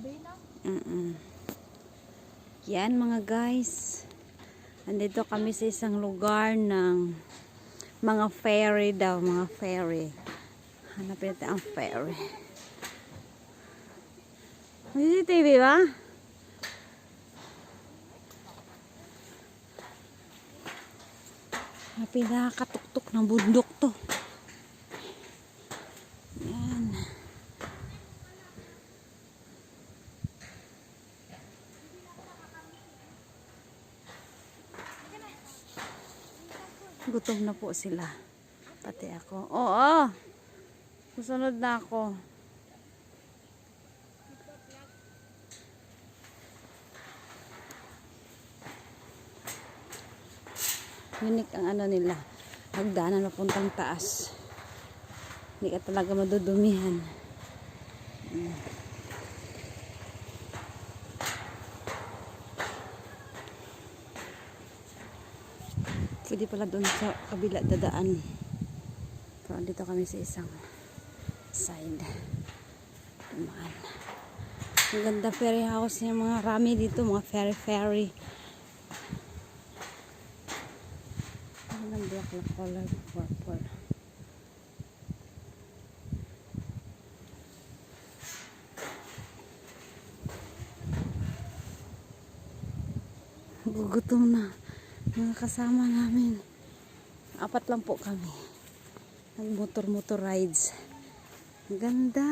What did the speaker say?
gabi na. Mm-mm. Yan mga guys. Andito kami sa isang lugar ng mga ferry daw, mga ferry. Hanapin natin ang ferry. May CCTV ba? Ang pinakatuktok ng bundok to. Gutom na po sila. Pati ako. Oo. Susunod na ako. Unique ang ano nila. Hagdanan na puntang taas. Hindi ka talaga madudumihan. Mm. Pwede pala doon sa kabila dadaan. Pero dito kami sa isang side. Dumaan. Ang ganda ferry house niya mga rami dito, mga ferry ferry. Ang black na color, purple. Gugutom na mga kasama namin. Apat lang po kami. Nag motor-motor rides. Ang ganda.